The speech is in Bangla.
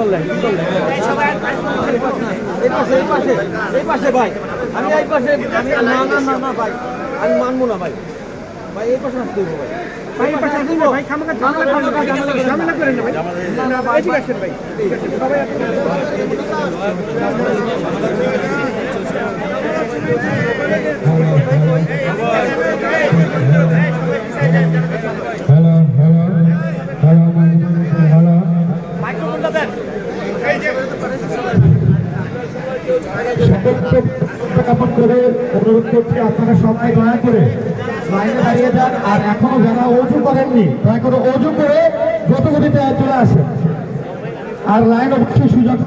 করলেন কি করলেন এই পাশে এই পাশে এই পাশে ভাই। আমি এই পাশে আমি না না না না ভাই। আমি মানবো না ভাই। ভাই এই পাশে আসতে হবে ভাই। এই পাশে ভাই ঠিক আছে ভাই আপনারা সবাই দয়া করে লাইনে দাঁড়িয়ে যান, আর এখনও যারা অজু করেননি, দয়া করে অজু করে দ্রুত গতিতে চলে আসেন। আর লাইন অবশ্যই সুযোগ